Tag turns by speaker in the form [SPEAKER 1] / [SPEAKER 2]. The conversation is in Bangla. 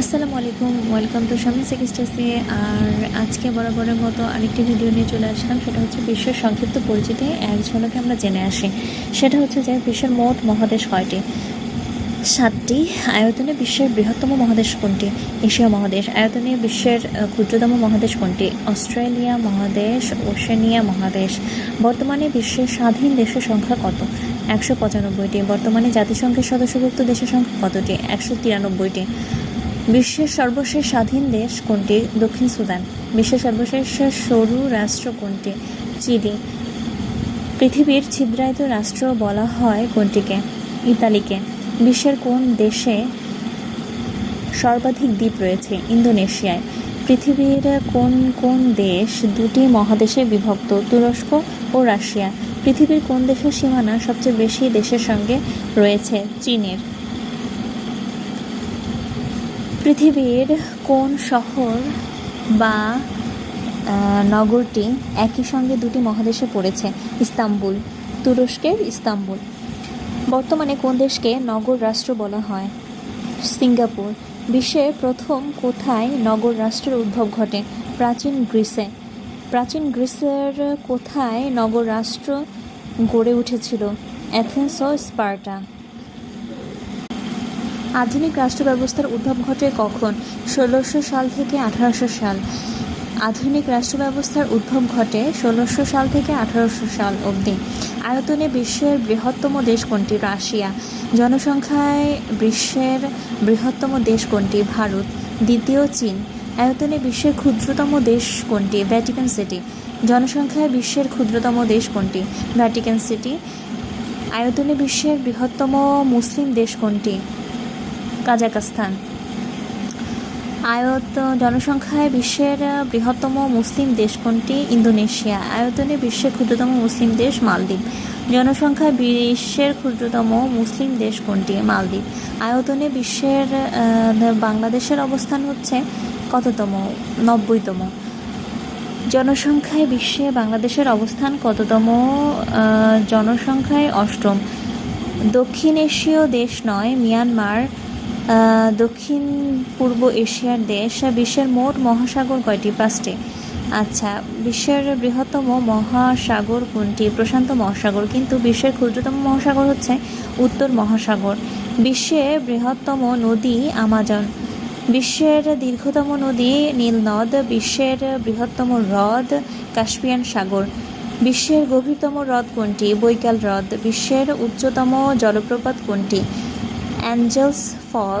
[SPEAKER 1] আসসালামু আলাইকুম, ওয়েলকাম টু শামিন সেকিস্টাসে। আর আজকে বরাবরের মতো আরেকটি ভিডিও নিয়ে চলে আসলাম, সেটা হচ্ছে বিশ্বের সংক্ষিপ্ত পরিচিতি। এক ঝলকে আমরা জেনে আসি, সেটা হচ্ছে যে বিশ্বের মোট মহাদেশ কয়টি? সাতটি। আয়তনে বিশ্বের বৃহত্তম মহাদেশ কোনটি? এশিয়া মহাদেশ। আয়তনে বিশ্বের ক্ষুদ্রতম মহাদেশ কোনটি? অস্ট্রেলিয়া মহাদেশ, ওশেনিয়া মহাদেশ। বর্তমানে বিশ্বের স্বাধীন দেশের সংখ্যা কত? একশো পঁচানব্বইটি। বর্তমানে জাতিসংঘের সদস্যভুক্ত দেশের সংখ্যা কতটি? একশো তিরানব্বইটি। বিশ্বের সর্বশেষ স্বাধীন দেশ কোনটি? দক্ষিণ সুদান। বিশ্বের সর্বশেষ সরু রাষ্ট্র কোনটি? চিলি। পৃথিবীর ছিদ্রায়িত রাষ্ট্র বলা হয় কোনটিকে? ইতালিকে। বিশ্বের কোন দেশে সর্বাধিক দ্বীপ রয়েছে? ইন্দোনেশিয়ায়। পৃথিবীর কোন কোন দেশ দুটি মহাদেশে বিভক্ত? তুরস্ক ও রাশিয়া। পৃথিবীর কোন দেশের সীমানা সবচেয়ে বেশি দেশের সঙ্গে রয়েছে? চীনের। পৃথিবীর কোন শহর বা নগরটি একই সঙ্গে দুটি মহাদেশে পড়েছে? ইস্তাম্বুল। তুরস্কের ইস্তাম্বুল। বর্তমানে কোন দেশকে নগর রাষ্ট্র বলা হয়? সিঙ্গাপুর। বিশ্বের প্রথম কোথায় নগর রাষ্ট্রের উদ্ভব ঘটে? প্রাচীন গ্রিসে। প্রাচীন গ্রিসের কোথায় নগর রাষ্ট্র গড়ে উঠেছিল? অ্যাথেন্স ও স্পার্টা। আধুনিক রাষ্ট্র ব্যবস্থার উদ্ভব ঘটে কখন? ষোলোশো সাল থেকে আঠারোশো সাল। আধুনিক রাষ্ট্র ব্যবস্থার উদ্ভব ঘটে ষোলোশো সাল থেকে আঠারোশো সাল অবধি। আয়তনে বিশ্বের বৃহত্তম দেশ কোনটি? রাশিয়া। জনসংখ্যায় বিশ্বের বৃহত্তম দেশ কোনটি? ভারত। দ্বিতীয় চীন। আয়তনে বিশ্বের ক্ষুদ্রতম দেশ কোনটি? Vatican city. জনসংখ্যায় বিশ্বের ক্ষুদ্রতম দেশ কোনটি? Vatican city. আয়তনে বিশ্বের বৃহত্তম মুসলিম দেশ কোনটি? কাজাকস্তান আয়ত জনসংখ্যায় বিশ্বের বৃহত্তম মুসলিম দেশ কোনটি? ইন্দোনেশিয়া। আয়তনে বিশ্বের ক্ষুদ্রতম মুসলিম দেশ মালদ্বীপ। জনসংখ্যায় বিশ্বের ক্ষুদ্রতম মুসলিম দেশ কোনটি? মালদ্বীপ। আয়তনে বিশ্বের বাংলাদেশের অবস্থান হচ্ছে কততম? নব্বইতম। জনসংখ্যায় বিশ্বে বাংলাদেশের অবস্থান কততম? জনসংখ্যায় অষ্টম। দক্ষিণ এশীয় দেশ নয়, মিয়ানমার দক্ষিণ পূর্ব এশিয়ার দেশ বিশ্বের মোট মহাসাগর কয়টি? পাঁচটি। আচ্ছা বিশ্বের বৃহত্তম মহাসাগর কোনটি? প্রশান্ত মহাসাগর, কিন্তু বিশ্বের ক্ষুদ্রতম মহাসাগর হচ্ছে উত্তর মহাসাগর। বিশ্বের বৃহত্তম নদী আমাজন। বিশ্বের দীর্ঘতম নদী নীলনদ বিশ্বের বৃহত্তম হ্রদ কাস্পিয়ান সাগর। বিশ্বের গভীরতম হ্রদ কোনটি? বৈকাল হ্রদ। বিশ্বের উচ্চতম জলপ্রপাত কোনটি? Angels Falls